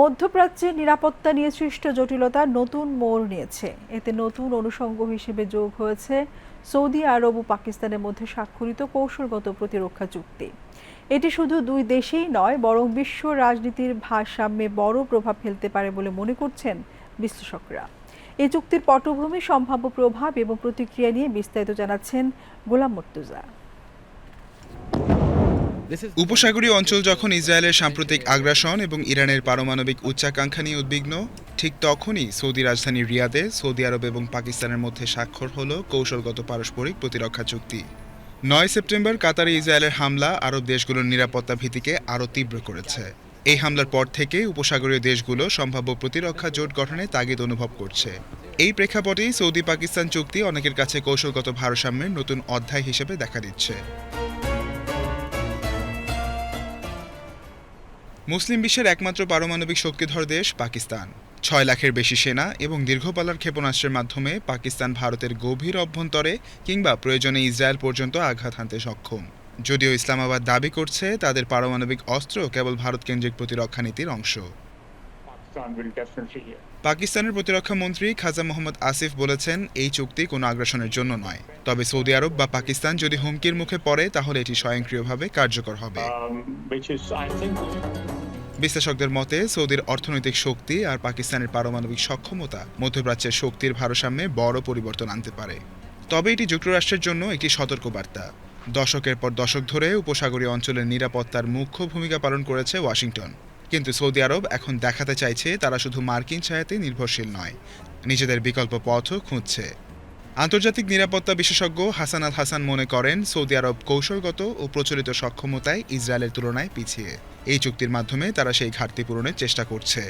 মধ্যপ্রাচ্যে নিরাপত্তা নিয়ে সৃষ্ট জটিলতা নতুন মোড় নিয়েছে। এতে নতুন অনুষঙ্গ হিসেবে যোগ হয়েছে সৌদি আরব ও পাকিস্তানের মধ্যে স্বাক্ষরিত কৌশলগত প্রতিরক্ষা চুক্তি। এটি শুধু দুই দেশেই নয়, বরং বিশ্ব রাজনীতির ভারসাম্যে বড় প্রভাব ফেলতে পারে বলে মনে করছেন বিশ্লেষকরা। এই চুক্তির পটভূমি, সম্ভাব্য প্রভাব এবং প্রতিক্রিয়া নিয়ে বিস্তারিত জানাচ্ছেন গোলাম মর্তুজা। উপসাগরীয় অঞ্চল যখন ইসরায়েলের সাম্প্রতিক আগ্রাসন এবং ইরানের পারমাণবিক উচ্চাকাঙ্ক্ষা নিয়ে উদ্বিগ্ন, ঠিক তখনই সৌদি রাজধানী রিয়াদে সৌদি আরব এবং পাকিস্তানের মধ্যে স্বাক্ষর হল কৌশলগত পারস্পরিক প্রতিরক্ষা চুক্তি। নয় সেপ্টেম্বর কাতারে ইসরায়েলের হামলা আরব দেশগুলোর নিরাপত্তা ভীতিকে আরও তীব্র করেছে। এই হামলার পর থেকে উপসাগরীয় দেশগুলো সম্ভাব্য প্রতিরক্ষা জোট গঠনে তাগিদ অনুভব করছে। এই প্রেক্ষাপটেই সৌদি পাকিস্তান চুক্তি অনেকের কাছে কৌশলগত ভারসাম্যের নতুন অধ্যায় হিসেবে দেখা দিচ্ছে। মুসলিম বিশ্বের একমাত্র পারমাণবিক শক্তিধর দেশ পাকিস্তান। ছয় লাখের বেশি সেনা এবং দীর্ঘপালার ক্ষেপণাস্ত্রের মাধ্যমে পাকিস্তান ভারতের গভীর অভ্যন্তরে কিংবা প্রয়োজনে ইসরায়েল পর্যন্ত আঘাত হানতে সক্ষম। যদিও ইসলামাবাদ দাবি করছে, তাদের পারমাণবিক অস্ত্র কেবল ভারত কেন্দ্রিক প্রতিরক্ষা নীতির অংশ। পাকিস্তানের প্রতিরক্ষা মন্ত্রী খাজা মোহাম্মদ আসিফ বলেছেন এই চুক্তি কোনো আগ্রাসনের জন্য নয়। তবে সৌদি আরব বা পাকিস্তান যদি হুমকির মুখে পড়ে তাহলে এটি স্বয়ংক্রিয়ভাবে কার্যকর হবে। Um, বিশ্লেষকদের মতে সৌদির অর্থনৈতিক শক্তি আর পাকিস্তানের পারমাণবিক সক্ষমতা মধ্যপ্রাচ্যের শক্তির ভারসাম্যে বড় পরিবর্তন আনতে পারে। তবে এটি যুক্তরাষ্ট্রের জন্য একটি সতর্কবার্তা। দশকের পর দশক ধরে উপসাগরীয় অঞ্চলের নিরাপত্তার মুখ্য ভূমিকা পালন করেছে ওয়াশিংটন। কিন্তু সৌদি আরব এখন দেখাতে চাইছে তারা শুধু মার্কিন ছায়াতে নির্ভরশীল নয়, নিজেদের বিকল্প পথও খুঁজছে। আন্তর্জাতিক নিরাপত্তা বিশেষজ্ঞ হাসান আল হাসান মনে করেন, সৌদি আরব কৌশলগত ও প্রচলিত সক্ষমতায় ইসরায়েলের তুলনায় পিছিয়ে। এই চুক্তির মাধ্যমে তারা সেই ঘাটতি পূরণের চেষ্টা করছে।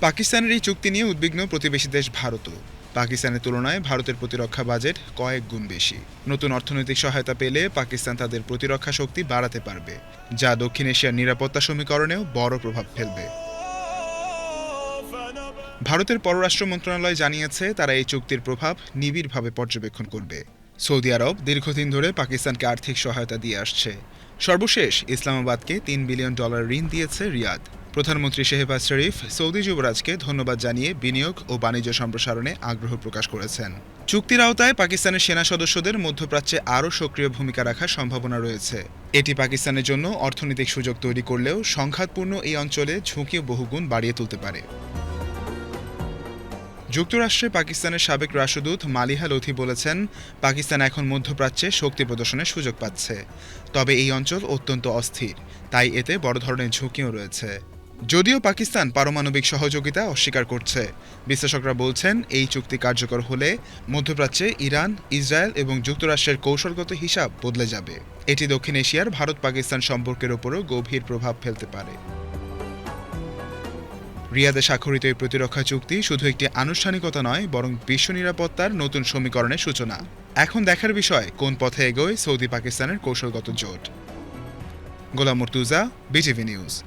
পাকিস্তানের এই চুক্তি নিয়ে উদ্বিগ্ন প্রতিবেশী দেশ ভারতও। পাকিস্তানের তুলনায় ভারতের প্রতিরক্ষা বাজেট কয়েক গুণ বেশি। নতুন অর্থনৈতিক সহায়তা পেলে পাকিস্তান তাদের প্রতিরক্ষা শক্তি বাড়াতে পারবে, যা দক্ষিণ এশিয়ার নিরাপত্তা সমীকরণেও বড় প্রভাব ফেলবে। ভারতের পররাষ্ট্র মন্ত্রণালয় জানিয়েছে, তারা এই চুক্তির প্রভাব নিবিড়ভাবে পর্যবেক্ষণ করবে। সৌদি আরব দীর্ঘদিন ধরে পাকিস্তানকে আর্থিক সহায়তা দিয়ে আসছে। সর্বশেষ ইসলামাবাদকে তিন বিলিয়ন ডলার ঋণ দিয়েছে রিয়াদ। প্রধানমন্ত্রী শেহবাজ শরীফ সৌদি যুবরাজকে ধন্যবাদ জানিয়ে বিনিয়োগ ও বাণিজ্য সম্প্রসারণে আগ্রহ প্রকাশ করেছেন। চুক্তির আওতায় পাকিস্তানের সেনা সদস্যদের মধ্যপ্রাচ্যে আরও সক্রিয় ভূমিকা রাখার সম্ভাবনা রয়েছে। এটি পাকিস্তানের জন্য অর্থনৈতিক সুযোগ তৈরি করলেও সংঘাতপূর্ণ এই অঞ্চলে ঝুঁকি বহুগুণ বাড়িয়ে তুলতে পারে। যুক্তরাষ্ট্রে পাকিস্তানের সাবেক রাষ্ট্রদূত মালিহা লোথি বলেছেন, পাকিস্তান এখন মধ্যপ্রাচ্যে শক্তি প্রদর্শনের সুযোগ পাচ্ছে। তবে এই অঞ্চল অত্যন্ত অস্থির, তাই এতে বড় ধরনের ঝুঁকিও রয়েছে। যদিও পাকিস্তান পারমাণবিক সহযোগিতা অস্বীকার করছে। বিশ্লেষকরা বলছেন, এই চুক্তি কার্যকর হলে মধ্যপ্রাচ্যে ইরান, ইসরায়েল এবং যুক্তরাষ্ট্রের কৌশলগত হিসাব বদলে যাবে। এটি দক্ষিণ এশিয়ার ভারত পাকিস্তান সম্পর্কের ওপরও গভীর প্রভাব ফেলতে পারে। রিয়াদে স্বাক্ষরিত এই প্রতিরক্ষা চুক্তি শুধু একটি আনুষ্ঠানিকতা নয়, বরং বিশ্ব নিরাপত্তার নতুন সমীকরণের সূচনা। এখন দেখার বিষয়, কোন পথে এগোয় সৌদি পাকিস্তানের কৌশলগত জোট। Golam Murtuza BTV news.